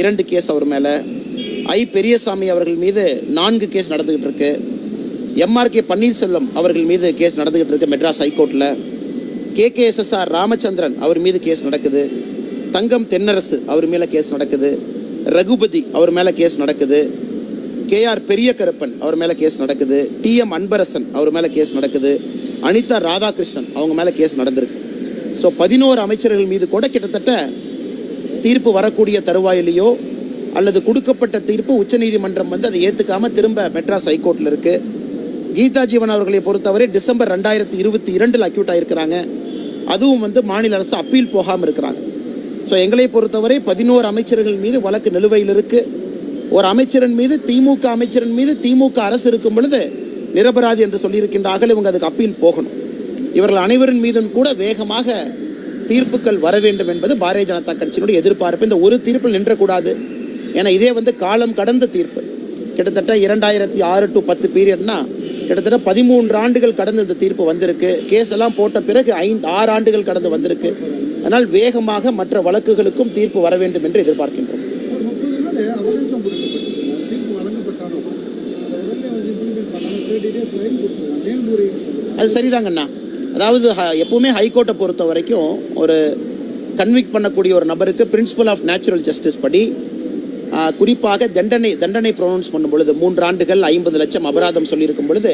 இரண்டு கேஸ் அவர் மேலே. ஐ பெரியசாமி அவர்கள் மீது நான்கு கேஸ் நடந்துக்கிட்டு இருக்கு. எம்ஆர்கே பன்னீர்செல்வம் அவர்கள் மீது கேஸ் நடந்துக்கிட்டு இருக்கு மெட்ராஸ் ஹைகோர்ட்டில் கேகேஎஸ்எஸ்ஆர் ராமச்சந்திரன் அவர் மீது கேஸ் நடக்குது. தங்கம் தென்னரசு அவர் மேலே கேஸ் நடக்குது. ரகுபதி அவர் மேலே கேஸ் நடக்குது. கேஆர் பெரிய கருப்பன் அவர் மேலே கேஸ் நடக்குது. டிஎம் அன்பரசன் அவர் மேலே கேஸ் நடக்குது. அனிதா ராதாகிருஷ்ணன் அவங்க மேலே கேஸ் நடந்திருக்கு. ஸோ பதினோரு அமைச்சர்கள் மீது கூட கிட்டத்தட்ட தீர்ப்பு வரக்கூடிய தருவாயிலேயோ அல்லது கொடுக்கப்பட்ட தீர்ப்பு உச்சநீதிமன்றம் வந்து அதை ஏற்றுக்காம திரும்ப மெட்ராஸ் ஹைகோர்ட்டில் இருக்கு. கீதா ஜீவன் அவர்களை பொறுத்தவரை டிசம்பர் ரெண்டாயிரத்தி இருபத்தி இரண்டில் அக்யூட் ஆகிருக்கிறாங்க அதுவும் வந்து மாநில அரசு அப்பீல் போகாமல் இருக்கிறாங்க. ஸோ எங்களை பொறுத்தவரை பதினோரு அமைச்சர்கள் மீது வழக்கு நிலுவையில் இருக்கு. ஒரு அமைச்சரின் மீது திமுக அமைச்சரின் மீது திமுக அரசு இருக்கும் பொழுது நிரபராதி என்று சொல்லியிருக்கின்றார்கள் இவங்க அதுக்கு அப்பீல் போகணும். இவர்கள் அனைவரின் மீதும் கூட வேகமாக தீர்ப்புகள் வர வேண்டும் என்பது பாரதிய ஜனதா கட்சியினுடைய எதிர்பார்ப்பு. இந்த ஒரு தீர்ப்பில் நின்றக்கூடாது. ஏன்னா இதே வந்து காலம் கடந்த தீர்ப்பு. கிட்டத்தட்ட இரண்டாயிரத்தி ஆறு டு பத்து பீரியட்னா கிட்டத்தட்ட பதிமூன்று ஆண்டுகள் கடந்து இந்த தீர்ப்பு வந்திருக்கு. கேஸ் எல்லாம் போட்ட பிறகு ஐந்து ஆறு ஆண்டுகள் கடந்து வந்திருக்கு. அதனால் வேகமாக மற்ற வழக்குகளுக்கும் தீர்ப்பு வர வேண்டும் என்று எதிர்பார்க்கின்றோம். அது சரிதாங்கண்ணா. அதாவது எப்பவுமே ஹைகோர்ட்டை பொறுத்த வரைக்கும் ஒரு கன்விக்ட் பண்ணக்கூடிய ஒரு நபருக்கு பிரின்சிபல் ஆஃப் நேச்சுரல் ஜஸ்டிஸ் படி குறிப்பாக தண்டனை தண்டனை ப்ரொனவுன்ஸ் பண்ணும் பொழுது மூன்று ஆண்டுகள் ஐம்பது லட்சம் அபராதம் சொல்லியிருக்கும் பொழுது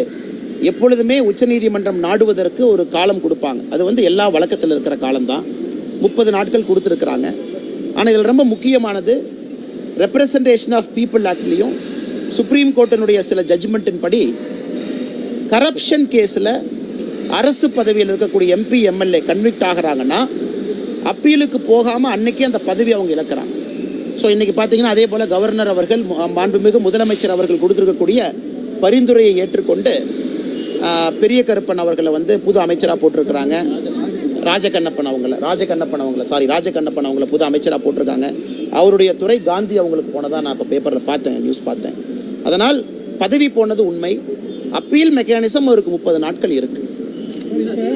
எப்பொழுதுமே உச்சநீதிமன்றம் நாடுவதற்கு ஒரு காலம் கொடுப்பாங்க. அது வந்து எல்லா வழக்கத்தில் இருக்கிற காலம்தான். முப்பது நாட்கள் கொடுத்துருக்குறாங்க. ஆனால் இதில் ரொம்ப முக்கியமானது ரெப்ரசன்டேஷன் ஆஃப் பீப்புள் ஆக்ட்லேயும் சுப்ரீம் கோர்ட்டினுடைய சில ஜட்ஜ்மெண்ட்டின் படி கரப்ஷன் கேஸில் அரசு பதவியில் இருக்கக்கூடிய எம்பி எம்எல்ஏ கன்விக்ட் ஆகுறாங்கன்னா அப்பீலுக்கு போகாமல் அன்னைக்கே அந்த பதவி அவங்க இழக்கிறாங்க. ஸோ இன்றைக்கி பார்த்தீங்கன்னா அதே போல் கவர்னர் அவர்கள் மாண்புமிகு முதலமைச்சர் அவர்கள் கொடுத்துருக்கக்கூடிய பரிந்துரையை ஏற்றுக்கொண்டு பெரிய கருப்பன் அவர்களை வந்து புது அமைச்சராக போட்டிருக்கிறாங்க. ராஜகண்ணப்பன் அவங்கள ராஜகண்ணப்பன் அவங்கள சாரி ராஜகண்ணப்பன் அவங்கள புது அமைச்சராக போட்டிருக்காங்க. அவருடைய துறை காந்தி அவங்களுக்கு போனதாக நான் இப்போ பேப்பரில் பார்த்தேன் நியூஸ் பார்த்தேன். அதனால் பதவி போனது உண்மை. அப்பீல் மெக்கானிசம் அவருக்கு முப்பது நாட்கள் இருக்குது இப்போ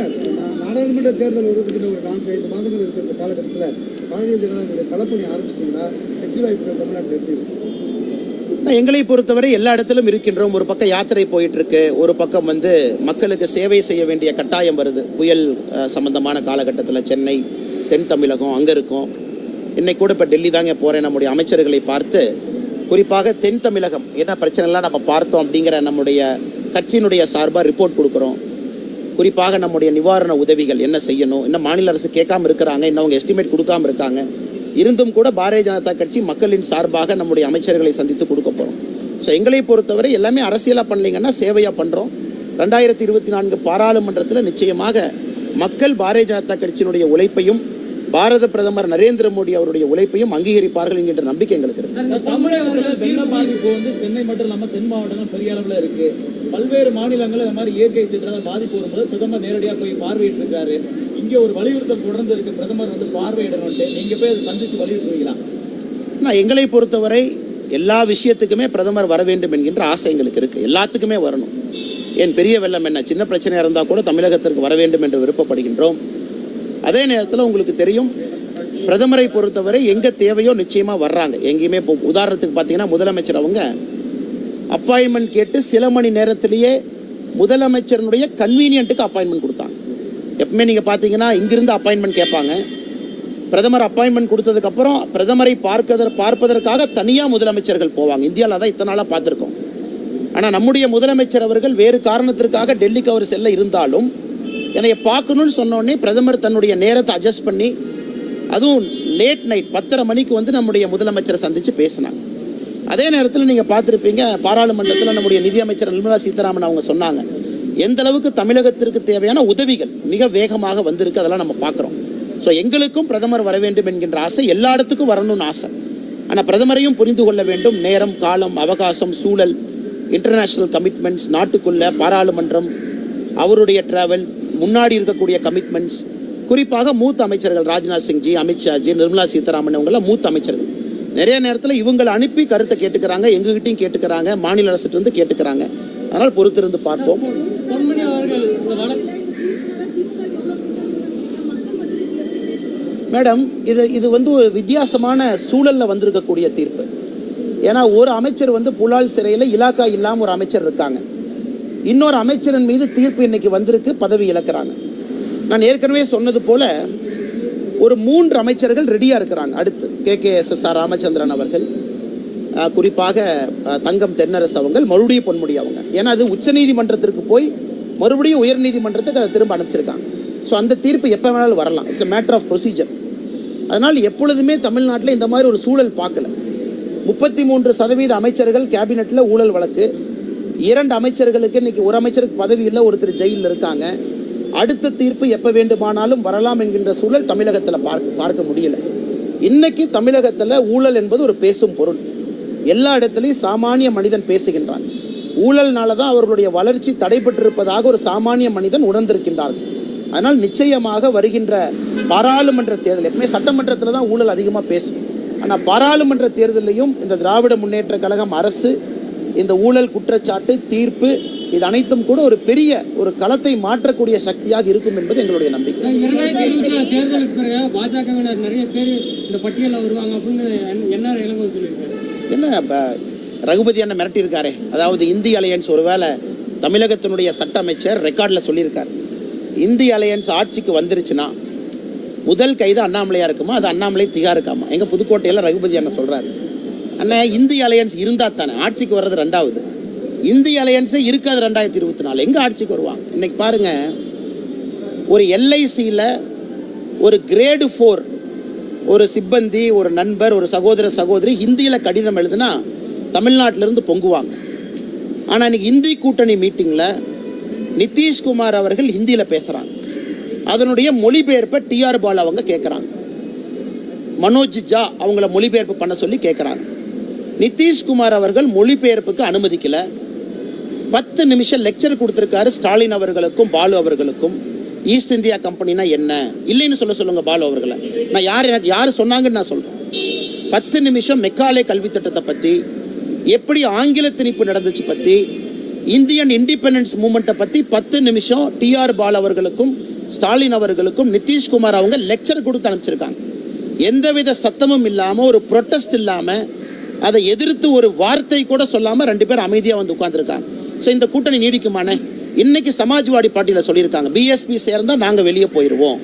நாடாளுமன்ற தேர்தல் இன்னும் ஒரு நான்கு ஐந்து மாதங்கள் இருக்கிற காலகட்டத்தில் பாரதிய ஜனதாவுடைய களப்பணி ஆரம்பிச்சிட்டிங்கன்னா வெற்றி வாய்ப்புகள் தமிழ்நாட்டில் எப்படி எங்களை பொறுத்தவரை எல்லா இடத்திலும் இருக்கின்றோம். ஒரு பக்கம் யாத்திரை போயிட்டு இருக்கு ஒரு பக்கம் வந்து மக்களுக்கு சேவை செய்ய வேண்டிய கட்டாயம் வருது. புயல் சம்பந்தமான காலகட்டத்தில் சென்னை தென் தமிழகம் அங்கே இருக்கும். இன்னைக்கு கூட இப்போ டெல்லி தாங்க போகிறேன் நம்முடைய அமைச்சர்களை பார்த்து குறிப்பாக தென் தமிழகம் என்ன பிரச்சனைலாம் நம்ம பார்த்தோம் அப்படிங்கிற நம்முடைய கட்சியினுடைய சார்பாக ரிப்போர்ட் கொடுக்குறோம். குறிப்பாக நம்முடைய நிவாரண உதவிகள் என்ன செய்யணும் இன்னும் மாநில அரசு கேட்காம இருக்கிறாங்க இன்னும் அவங்க எஸ்டிமேட் கொடுக்காம இருக்காங்க இருந்தும் கூட பாரதிய ஜனதா கட்சி மக்களின் சார்பாக நம்முடைய அமைச்சர்களை சந்தித்து கொடுக்க போகிறோம் ஸோ எங்களை பொறுத்தவரை எல்லாமே அரசியலாக பண்ணலீங்கன்னா சேவையாக பண்ணுறோம் ரெண்டாயிரத்தி இருபத்தி நான்கு பாராளுமன்றத்தில் நிச்சயமாக மக்கள் பாரதிய ஜனதா கட்சியினுடைய உழைப்பையும் பாரத பிரதமர் நரேந்திர மோடி அவருடைய உழைப்பையும் அங்கீகரிப்பார்கள் என்கின்ற நம்பிக்கை எங்களுக்கு இருக்கு. சென்னை மட்டும் இல்லாம தென் மாவட்டங்கள் பெரிய அளவுல இருக்கு. பல்வேறு மாநிலங்கள் இந்த மாதிரி இயற்கை சீற்றத்தால் பாதிப்பு வரும்போது பிரதமர் நேரடியா போய் பார்வையிட்டு இருக்காரு இங்க ஒரு வலியுறுத்தல் தொடர்ந்து இருக்கு. பிரதமர் வந்து பார்வையிடணும்ட்டு. நீங்க போய் அதை சந்திச்சு வலியுறுத்துவீங்களா? நான் எங்களை பொறுத்தவரை எல்லா விஷயத்துக்குமே பிரதமர் வர வேண்டும் என்கின்ற ஆசை எங்களுக்கு இருக்குது எல்லாத்துக்குமே வரணும். ஏன் பெரிய வெள்ளம் என்ன? சின்ன பிரச்சனையாக இருந்தால் கூட தமிழகத்திற்கு வர வேண்டும் என்று விருப்பப்படுகின்றோம். அதே நேரத்தில் உங்களுக்கு தெரியும் பிரதமரை பொறுத்தவரை எங்கே தேவையோ நிச்சயமாக வர்றாங்க. எங்கேயுமே இப்போ உதாரணத்துக்கு பார்த்தீங்கன்னா முதலமைச்சர் அவங்க அப்பாயின்மெண்ட் கேட்டு சில மணி நேரத்திலேயே முதலமைச்சரனுடைய கன்வீனியன்ட்டுக்கு அப்பாயின்மெண்ட் கொடுத்தாங்க. எப்பவுமே நீங்கள் பார்த்தீங்கன்னா இங்கிருந்து அப்பாயின்மெண்ட் கேட்பாங்க. பிரதமர் அப்பாயின்மெண்ட் கொடுத்ததுக்கப்புறம் பிரதமரை பார்க்கத பார்ப்பதற்காக தனியாக முதலமைச்சர்கள் போவாங்க. இந்தியாவில் தான் இத்தனை நாளாக பார்த்துருக்கோம். ஆனால் நம்முடைய முதலமைச்சர் அவர்கள் வேறு காரணத்திற்காக டெல்லிக்கு அவர் செல்ல இருந்தாலும் என்னை பார்க்கணும்னு சொன்னோடனே பிரதமர் தன்னுடைய நேரத்தை அட்ஜஸ்ட் பண்ணி அதுவும் லேட் நைட் பத்தரை மணிக்கு வந்து நம்முடைய முதலமைச்சரை சந்தித்து பேசினாங்க. அதே நேரத்தில் நீங்கள் பார்த்துருப்பீங்க பாராளுமன்றத்தில் நம்முடைய நிதியமைச்சர் நிர்மலா சீதாராமன் அவங்க சொன்னாங்க எந்த அளவுக்கு தமிழகத்திற்கு தேவையான உதவிகள் மிக வேகமாக வந்திருக்கு அதெல்லாம் நம்ம பார்க்குறோம். ஸோ எங்களுக்கும் பிரதமர் வர வேண்டும் என்கின்ற ஆசை எல்லா இடத்துக்கும் வரணும்னு ஆசை. ஆனால் பிரதமரையும் புரிந்து கொள்ள வேண்டும் நேரம் காலம் அவகாசம் சூழல் இன்டர்நேஷ்னல் கமிட்மெண்ட்ஸ் நாட்டுக்குள்ள பாராளுமன்றம் அவருடைய ட்ராவல் முன்னாடி இருக்கக்கூடிய கமிட்மெண்ட்ஸ் குறிப்பாக மூத்த அமைச்சர்கள் ராஜ்நாத் சிங்ஜி அமித்ஷாஜி நிர்மலா சீதாராமன் இவங்கெல்லாம் மூத்த அமைச்சர்கள். நிறைய நேரத்தில் இவங்களை அனுப்பி கருத்தை கேட்டுக்கிறாங்க எங்ககிட்டயும் கேட்டுக்கிறாங்க மாநில அரசுட்டு இருந்து கேட்டுக்கிறாங்க. அதனால் பொறுத்திருந்து பார்ப்போம். மேடம் இது இது வந்து ஒரு வித்தியாசமான சூழல்ல வந்திருக்கக்கூடிய தீர்ப்பு. ஏன்னா ஒரு அமைச்சர் வந்து புலால் சிறையில் இலாக்கா இல்லாமல் ஒரு அமைச்சர் இருக்காங்க. இன்னொரு அமைச்சரின் மீது தீர்ப்பு இன்னைக்கு வந்திருக்கு பதவி இழக்கிறாங்க. நான் ஏற்கனவே சொன்னது போல ஒரு மூன்று அமைச்சர்கள் ரெடியாக இருக்கிறாங்க. அடுத்து K. K. S. S. R. Ramachandran அவர்கள் குறிப்பாக தங்கம் தென்னரசு அவங்கள் மறுபடியும் பொன்முடி அவங்க. ஏன்னா அது உச்சநீதிமன்றத்திற்கு போய் மறுபடியும் உயர்நீதிமன்றத்துக்கு அதை திரும்ப அனுப்பிச்சிருக்காங்க. ஸோ அந்த தீர்ப்பு எப்போ வேணாலும் வரலாம். It's a matter of procedure அதனால் எப்பொழுதுமே தமிழ்நாட்டில் இந்த மாதிரி ஒரு சூழல் பார்க்கல. முப்பத்தி மூன்று சதவீத அமைச்சர்கள் கேபினெட்டில் ஊழல் வழக்கு. இரண்டு அமைச்சர்களுக்கு இன்னைக்கு ஒரு அமைச்சருக்கு பதவி இல்லை ஒருத்தர் ஜெயிலில் இருக்காங்க. அடுத்த தீர்ப்பு எப்போ வேண்டுமானாலும் வரலாம் என்கின்ற சூழல் தமிழகத்தில் பார்க்க பார்க்க முடியல. இன்னைக்கு தமிழகத்தில் ஊழல் என்பது ஒரு பேசும் பொருள். எல்லா இடத்துலையும் சாமானிய மனிதன் பேசுகின்றான். ஊழல்னால தான் அவர்களுடைய வளர்ச்சி தடைபட்டிருப்பதாக ஒரு சாமானிய மனிதன் உணர்ந்திருக்கின்றார்கள் அதனால் நிச்சயமாக வருகின்ற பாராளுமன்ற தேர்தல் எப்பவுமே சட்டமன்றத்தில் தான் ஊழல் அதிகமாக பேசும். ஆனால் பாராளுமன்ற தேர்தலையும் இந்த திராவிட முன்னேற்ற கழகம் அரசு இந்த ஊழல் குற்றச்சாட்டு தீர்ப்பு இது அனைத்தும் கூட ஒரு பெரிய ஒரு களத்தை மாற்றக்கூடிய சக்தியாக இருக்கும் என்பது எங்களுடைய நம்பிக்கை. என்ன இப்போ ரகுபதி அண்ணன் மிரட்டியிருக்காரே. அதாவது இந்தி அலையன்ஸ் ஒருவேளை தமிழகத்தினுடைய சட்ட அமைச்சர் ரெக்கார்டில் சொல்லியிருக்கார். இந்தி அலையன்ஸ் ஆட்சிக்கு வந்துருச்சுன்னா முதல் கைது அண்ணாமலையாக இருக்குமா? அது அண்ணாமலை திகா இருக்காமா எங்கள் புதுக்கோட்டையில் ரகுபதி அண்ணன் சொல்கிறாரு அண்ணா இந்தி அலையன்ஸ் இருந்தால் தானே ஆட்சிக்கு வர்றது ரெண்டாவது. இந்திய அலையன்ஸே இருக்காது ரெண்டாயிரத்தி இருபத்தி நாலு. எங்கே ஆட்சிக்கு வருவாங்க இன்னைக்கு பாருங்க. ஒரு எல்ஐசியில் ஒரு கிரேடு ஃபோர் ஒரு சிப்பந்தி ஒரு நண்பர் ஒரு சகோதர சகோதரி ஹிந்தியில் கடிதம் எழுதுனா தமிழ்நாட்டிலிருந்து பொங்குவாங்க. ஆனால் இன்னைக்கு இந்தி கூட்டணி மீட்டிங்கில் நிதிஷ்குமார் அவர்கள் ஹிந்தியில் பேசுகிறாங்க அதனுடைய மொழிபெயர்ப்பை டிஆர் பால் அவங்க கேட்குறாங்க மனோஜ் ஜா அவங்கள மொழிபெயர்ப்பு பண்ண சொல்லி கேட்குறாங்க நிதிஷ்குமார் அவர்கள் மொழிபெயர்ப்புக்கு அனுமதிக்கல. பத்து நிமிஷம் லெக்சர் கொடுத்துருக்காரு ஸ்டாலின் அவர்களுக்கும் பாலு அவர்களுக்கும். ஈஸ்ட் இந்தியா கம்பெனினா என்ன? இல்லைன்னு சொல்ல சொல்லுங்க பாலு அவர்களை. நான் யார் எனக்கு யார் சொன்னாங்கன்னு நான் சொல்கிறேன் பத்து நிமிஷம் மெக்காலே கல்வி திட்டத்தை பற்றி எப்படி ஆங்கில திணிப்பு நடந்துச்சு பற்றி இந்தியன் இண்டிபெண்டன்ஸ் மூமெண்ட்டை பற்றி பத்து நிமிஷம் டிஆர் பால் அவர்களுக்கும் ஸ்டாலின் அவர்களுக்கும் நிதிஷ்குமார் அவங்க லெக்சர் கொடுத்து அனுப்பிச்சிருக்காங்க. எந்தவித சத்தமும் இல்லாமல் ஒரு ப்ரொட்டஸ்ட் இல்லாமல் அதை எதிர்த்து ஒரு வார்த்தை கூட சொல்லாமல் ரெண்டு பேரும் அமைதியாக வந்து உட்காந்துருக்காங்க ஸோ இந்த கூட்டணி நீடிக்குமானே இன்னைக்கு சமாஜ்வாடி பார்ட்டியில் சொல்லியிருக்காங்க. பிஎஸ்பி சேர்ந்தால் நாங்கள் வெளியே போயிடுவோம்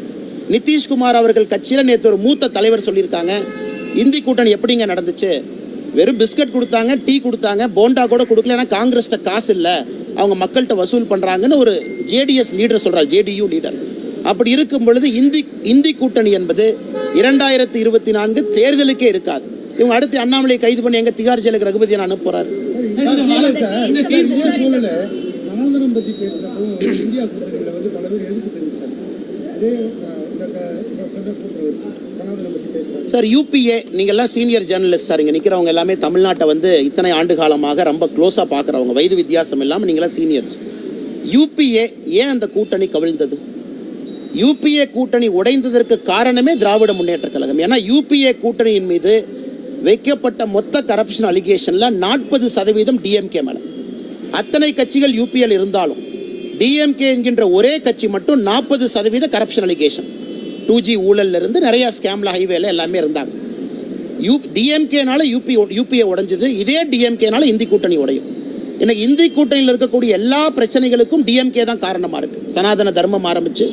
நிதிஷ்குமார் அவர்கள் கட்சியில் நேற்று ஒரு மூத்த தலைவர் சொல்லியிருக்காங்க. இந்தி கூட்டணி எப்படிங்க நடந்துச்சு? வெறும் பிஸ்கட் கொடுத்தாங்க டீ கொடுத்தாங்க போண்டா கூட கொடுக்கல ஏன்னா காங்கிரஸ்கிட்ட காசு இல்லை. அவங்க மக்கள்கிட்ட வசூல் பண்ணுறாங்கன்னு ஒரு ஜேடிஎஸ் லீடர் சொல்கிறார் ஜேடியு லீடர் அப்படி இருக்கும் பொழுது இந்தி இந்தி கூட்டணி என்பது இரண்டாயிரத்தி இருபத்தி நான்கு தேர்தலுக்கே இருக்காது. இவங்க அடுத்து அண்ணாமலை கைது பண்ணி எங்க திகார் ஜெயிலுக்கு ரகுபதி அனுப்ப போறாரு. சார், யூபிஏ நீங்கள்லாம் சீனியர் ஜேர்னலிஸ்ட் சார். இங்கே நிற்கிறவங்க எல்லாமே தமிழ்நாட்டை வந்து இத்தனை ஆண்டு காலமாக ரொம்ப க்ளோஸாக பார்க்குறவங்க வயது வித்தியாசம் இல்லாமல் நீங்களாம் சீனியர்ஸ் யூபிஏ ஏன் அந்த கூட்டணி கவிழ்ந்தது? யூபிஏ கூட்டணி உடைந்ததற்கு காரணமே திராவிட முன்னேற்ற கழகம். ஏன்னா யூபிஏ கூட்டணியின் மீது வைக்கப்பட்ட மொத்த கரப்ஷன் அலிகேஷனில் நாற்பது சதவீதம் டிஎம்கே மேலே. அத்தனை கட்சிகள் யூபிஎல் இருந்தாலும் டிஎம்கே என்கின்ற ஒரே கட்சி மட்டும் நாற்பது சதவீத கரப்ஷன் அலிகேஷன் டூ ஜி ஊழல்ல இருந்து நிறையா ஸ்கேமில் ஹைவேல எல்லாமே இருந்தாங்க. யூ டிஎம்கேனால யூபி யூபிஏ உடைஞ்சது இதே டிஎம்கேனால இந்தி கூட்டணி உடையும். எனக்கு இந்தி கூட்டணியில் இருக்கக்கூடிய எல்லா பிரச்சனைகளுக்கும் டிஎம்கே தான் காரணமாக இருக்குது சனாதன தர்மம் ஆரம்பித்து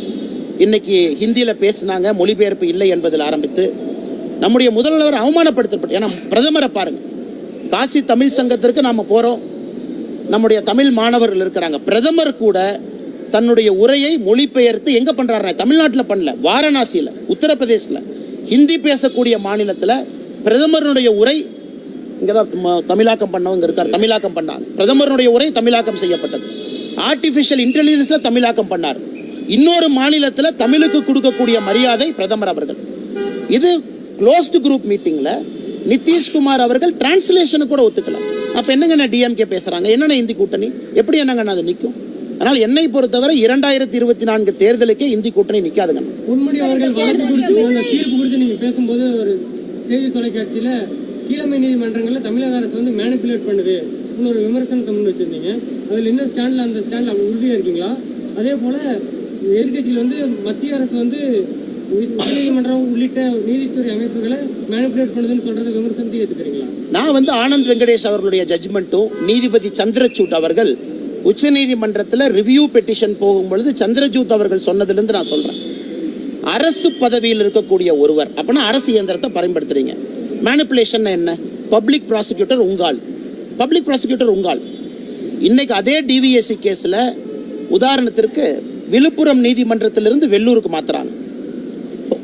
இன்னைக்கு ஹிந்தியில் பேசினாங்க மொழிபெயர்ப்பு இல்லை என்பதில் ஆரம்பித்து நம்முடைய முதல்வர் அவமானப்படுத்தப்பட்டு ஏன்னா பிரதமரை பாருங்க. காசி தமிழ் சங்கத்திற்கு நாம் போகிறோம் நம்முடைய தமிழ் மாணவர்கள் இருக்கிறாங்க. பிரதமர் கூட தன்னுடைய உரையை மொழிபெயர்த்து எங்கே பண்ணுறாருனா தமிழ்நாட்டில் பண்ணல வாரணாசியில் உத்தரப்பிரதேசில் ஹிந்தி பேசக்கூடிய மாநிலத்தில் பிரதமருடைய உரை இங்கே தான் தமிழாக்கம் பண்ணவங்க இருக்கார் தமிழாக்கம் பண்ணார் பிரதமருடைய உரை தமிழாக்கம் செய்யப்பட்டது. ஆர்டிஃபிஷியல் இன்டெலிஜென்ஸில் தமிழாக்கம் பண்ணார். இன்னொரு மாநிலத்தில் தமிழுக்கு கொடுக்கக்கூடிய மரியாதை பிரதமர் அவர்கள். இது க்ளோஸ்டு குரூப் மீட்டிங்கில் நிதிஷ்குமார் அவர்கள் டிரான்ஸ்லேஷனு கூட ஒத்துக்கல. அப்போ என்னங்க டிஎம்கே பேசுகிறாங்க என்னென்ன இந்தி கூட்டணி? எப்படி என்னங்க அது நிற்கும் அதனால் என்னை பொறுத்தவரை இரண்டாயிரத்தி இருபத்தி நான்கு தேர்தலுக்கே இந்தி கூட்டணி நிற்காதுங்க பொன்முடி அவர்கள் வழக்கு குறித்து அந்த தீர்ப்பு குறித்து நீங்க பேசும்போது ஒரு செய்தி தொலைக்காட்சியில கீழமை நீதிமன்றங்களில் தமிழக அரசு வந்து மேனிப்புலேட் பண்ணுது. அப்படின்னு ஒரு விமர்சனத்தை முன் வச்சிருந்தீங்க. அதில் இன்னும் ஸ்டாண்டில் அந்த ஸ்டாண்டில் உறுதியாக இருக்கீங்களா? அதே போல எதிர்கட்சியில் வந்து மத்திய அரசு வந்து உச்சநீதிமன்றம் உள்ளிட்ட நீதித்துறை அமைப்புகளை மேனிபுலேட் பண்ணுதுன்னு சொல்றது விமர்சனத்தை ஏற்றுக்கிறீங்களா நான் வந்து ஆனந்த் வெங்கடேஷ் அவர்களுடைய ஜட்ஜ்மெண்ட்டும் நீதிபதி சந்திரசூட் அவர்கள் உச்சநீதிமன்றத்தில் ரிவ்யூ பெட்டிஷன் போகும்பொழுது சந்திரஜூத் அவர்கள் சொன்னதுலேருந்து நான் சொல்கிறேன் அரசு பதவியில் இருக்கக்கூடிய ஒருவர் அப்பனா அரசு இயந்திரத்தை பயன்படுத்துறீங்க. மேனிப்புலேஷன் என்ன? பப்ளிக் ப்ராசிக்யூட்டர் உங்கால். பப்ளிக் ப்ராசிக்யூட்டர் உங்கால். இன்னைக்கு அதே டிவிஎஸ்சி கேஸில் உதாரணத்திற்கு விழுப்புரம் நீதிமன்றத்திலிருந்து வெள்ளூருக்கு மாத்துறாங்க.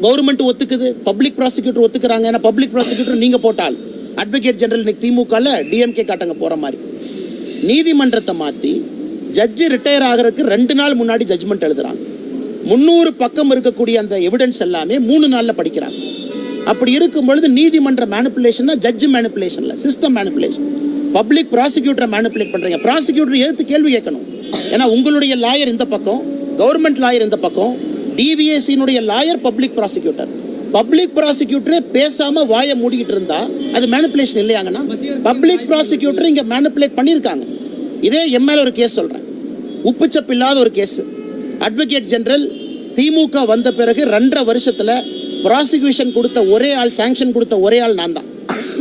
கவர்மெண்ட் ஒத்துக்குது பப்ளிக் ப்ராசிக்யூட்டர் ஒத்துக்கிறாங்க ஏன்னா பப்ளிக் ப்ராசிக்யூட்டர் நீங்கள் போட்டால். அட்வொகேட் ஜெனரல் இன்னைக்கு திமுகவில் டிஎம்கே காட்டங்க போகிற மாதிரி. நீதிமன்றத்தை மாற்றி ஜட்ஜு ரிட்டையர் ஆகிறதுக்கு ரெண்டு நாள் முன்னாடி ஜட்ஜ்மெண்ட் எழுதுறாங்க. முந்நூறு பக்கம் இருக்கக்கூடிய அந்த எவிடன்ஸ் எல்லாமே மூணு நாளில் படிக்கிறாங்க. அப்படி இருக்கும் பொழுது நீதிமன்ற மேனிப்புலேஷன் ஜட்ஜ் மேனிப்புலேஷன்ல சிஸ்டம் மேனிப்புலேஷன் பப்ளிக் ப்ராசிக்யூட்டரை மேனிப்புலேட் பண்ணுறீங்க ப்ராசிக்யூட்டர் எதிர்த்து கேள்வி கேட்கணும். ஏன்னா உங்களுடைய லாயர் இந்த பக்கம் கவர்மெண்ட் லாயர் இந்த பக்கம் டிவிஎஸ்சியினுடைய லாயர் பப்ளிக் ப்ராசிக்யூட்டர் பப்ளிக் ப்ராசிக்யூட்டரே பேசாம வாயை மூடிக்கிட்டு இருந்தா அது மேனிப்புலேஷன் இல்லையாங்கன்னா பப்ளிக் ப்ராசிக்யூட்டர் இங்க மேனிப்புலேட் பண்ணியிருக்காங்க. இதே என் ஒரு கேஸ் சொல்றேன். உப்புச்சப்பு இல்லாத ஒரு கேஸ் அட்வொகேட் ஜெனரல் திமுக வந்த பிறகு ரெண்டரை வருஷத்துல ப்ராசிக்யூஷன் கொடுத்த ஒரே ஆள் சாங்ஷன் கொடுத்த ஒரே ஆள் நான் தான்.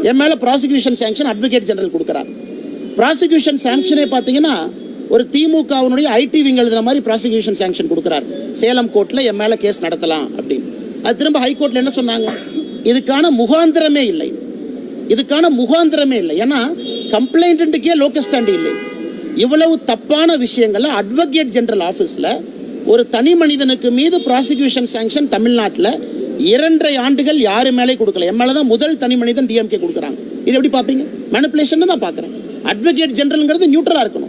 என் மேல ப்ராசிக்யூஷன் சாங்ஷன் அட்வொகேட் ஜெனரல் கொடுக்குறாரு. ப்ராசிக்யூஷன் சாங்ஷனே பார்த்தீங்கன்னா ஒரு திமுகவினுடைய ஐடி விங் எழுதுன மாதிரி ப்ராசிக்யூஷன் சேங்ஷன் கொடுக்குறாரு. சேலம் கோர்ட்டில் என் மேலே கேஸ் நடத்தலாம் அப்படின்னு. அது திரும்ப ஹைகோர்ட்டில் என்ன சொன்னாங்க? இதுக்கான முகாந்திரமே இல்லை. இதுக்கான முகாந்திரமே இல்லை. ஏன்னா கம்ப்ளைண்ட்டுக்கே லோக்கஸ்டாண்டி இல்லை. இவ்வளவு தப்பான விஷயங்களை அட்வொகேட் ஜெனரல் ஆஃபீஸில் ஒரு தனி மனிதனுக்கு மீது ப்ராசிக்யூஷன் சேங்ஷன் தமிழ்நாட்டில் இரண்டரை ஆண்டுகள் யாரு மேலே கொடுக்கல. என் மேலே தான் முதல் தனி மனிதன் டிஎம்கே கொடுக்குறாங்க. இது எப்படி பார்ப்பீங்க? மேனிப்புலேஷன் தான் பார்க்குறேன். அட்வொகேட் ஜெனரல்ங்கிறது நியூட்ரலாக இருக்கணும்.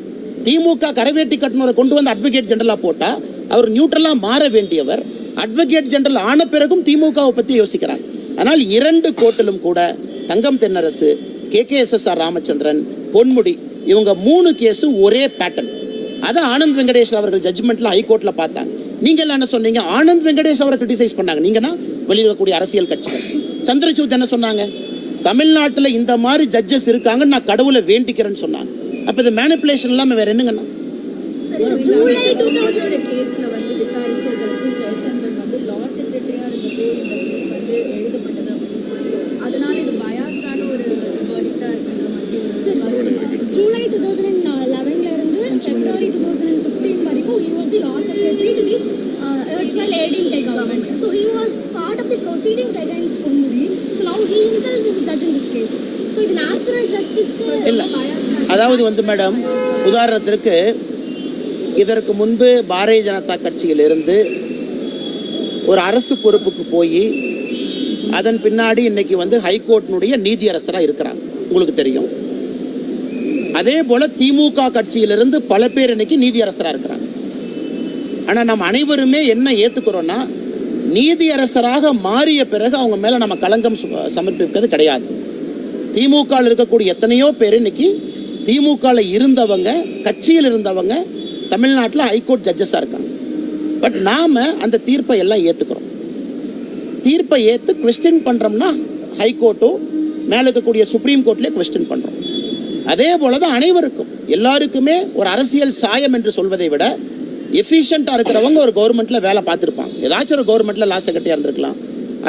திமுக கரவேட்டி கட்டணரை கொண்டு வந்து அட்வொகேட் ஜெனரலாக போட்டால் அவர் நியூட்ரலாக மாற வேண்டியவர். அட்வொகேட் ஜெனரல் ஆன பிறகும் திமுகவை பற்றி யோசிக்கிறார். ஆனால் இரண்டு கோர்ட்டிலும் கூட Thangam Thennarasu K K S S R Ramachandran Ponmudi இவங்க மூணு கேஸும் ஒரே பேட்டர்ன் அதை ஆனந்த் வெங்கடேஷ் அவர்கள் ஜட்ஜ்மெண்ட்ல ஹைகோர்ட்ல பார்த்தாங்க. நீங்க என்ன சொன்னீங்க? ஆனந்த் வெங்கடேஷ் அவரை கிரிட்டிசைஸ் பண்ணாங்க. நீங்கன்னா வெளியிடக்கூடிய அரசியல் கட்சிகள். சந்திரசூத் என்ன சொன்னாங்க? தமிழ்நாட்டில் இந்த மாதிரி ஜட்ஜஸ் இருக்காங்கன்னு நான் கடவுளை வேண்டிக்கிறேன்னு சொன்னாங்க. அப்ப இது மேனிப்புலேஷன் இல்லாம வேற என்னங்கண்ணா அதாவது வந்து மேடம் உதாரணத்திற்கு இதற்கு முன்பு பாரதிய ஜனதா கட்சியிலிருந்து ஒரு அரசு பொறுப்புக்கு போய் அதன் பின்னாடி இன்னைக்கு வந்து ஹைகோர்ட்டினுடைய நீதியரசராக இருக்கிறாங்க உங்களுக்கு தெரியும். அதே போல திமுக கட்சியிலிருந்து பல பேர் இன்னைக்கு நீதியரசராக இருக்கிறாங்க ஆனால் நம்ம அனைவருமே என்ன ஏற்றுக்கிறோன்னா நீதியரசராக மாறிய பிறகு அவங்க மேலே நம்ம களங்கம் சமர்ப்பிப்பது கிடையாது. திமுகவில் இருக்கக்கூடிய எத்தனையோ பேர் இன்னைக்கு திமுகவில் இருந்தவங்க கட்சியில் இருந்தவங்க தமிழ்நாட்டில் ஹைகோர்ட் ஜட்ஜஸாக இருக்காங்க. பட் நாம் அந்த தீர்ப்பை எல்லாம் ஏற்றுக்கிறோம் தீர்ப்பை ஏற்று கொஸ்டின் பண்ணுறோம்னா ஹைகோர்ட்டோ மேலே இருக்கக்கூடிய சுப்ரீம் கோர்ட்லேயே கொஸ்டின் பண்ணுறோம் அதே போல தான் அனைவருக்கும். எல்லாருக்குமே ஒரு அரசியல் சாயம் என்று சொல்வதை விட எஃபிஷியண்ட்டாக இருக்கிறவங்க ஒரு கவர்மெண்ட்டில் வேலை பார்த்துருப்பாங்க. ஏதாச்சும் ஒரு கவர்மெண்ட்டில் லா செக்ரட்டரியாக இருந்திருக்கலாம்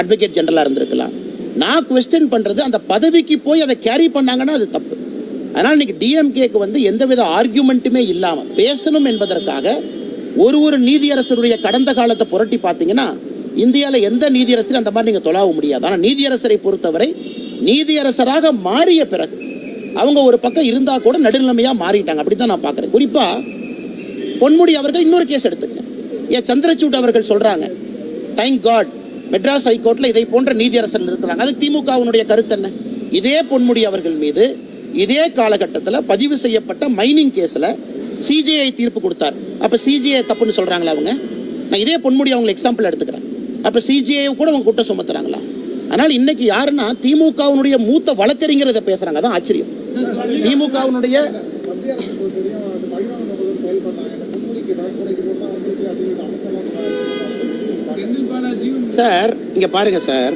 அட்வொகேட் ஜெனரலாக இருந்திருக்கலாம். நான் கொஸ்டின் பண்ணுறது அந்த பதவிக்கு போய் அதை கேரி பண்ணாங்கன்னா அது தப்பு. அதனால் இன்னைக்கு டிஎம்கேக்கு வந்து எந்தவித ஆர்கியூமெண்ட்டுமே இல்லாமல் பேசணும் என்பதற்காக ஒரு ஒரு நீதியரசருடைய கடந்த காலத்தை புரட்டி பார்த்தீங்கன்னா இந்தியாவில் எந்த நீதியரசரும் அந்த மாதிரி நீங்கள் தொலாவ முடியாது. ஆனால் நீதியரசரை பொறுத்தவரை நீதியரசராக மாறிய பிறகு அவங்க ஒரு பக்கம் இருந்தால் கூட நடுநிலைமையாக மாறிட்டாங்க. அப்படி தான் நான் பார்க்குறேன். குறிப்பாக பொன்முடி அவர்கள் இன்னொரு கேஸ் எடுத்துங்க ஏன் சந்திரசூட் அவர்கள் சொல்கிறாங்க தேங்க் காட் மெட்ராஸ் ஹைகோர்ட்டில் இதை போன்ற நீதியரசர்கள் இருக்கிறாங்க. அதுக்கு திமுகவினுடைய கருத்து என்ன? இதே பொன்முடி அவர்கள் மீது இதே காலகட்டத்தில் பதிவு செய்யப்பட்ட மைனிங் கேஸில் சிஜிஐ தீர்ப்பு கொடுத்தார். அப்போ சிஜிஐ தப்புன்னு சொல்கிறாங்களா அவங்க? நான் இதே பொன்முடி அவங்க எக்ஸாம்பிள் எடுத்துக்கிறேன். அப்போ சிஜிஐ கூட அவங்க குற்றம் சுமத்துறாங்களா? அதனால் இன்னைக்கு யாருன்னா திமுகவினுடைய மூத்த வழக்கறிஞர் பேசுகிறாங்க அதான் ஆச்சரியம். திமுகவினுடைய சார் இங்கே பாருங்க சார்.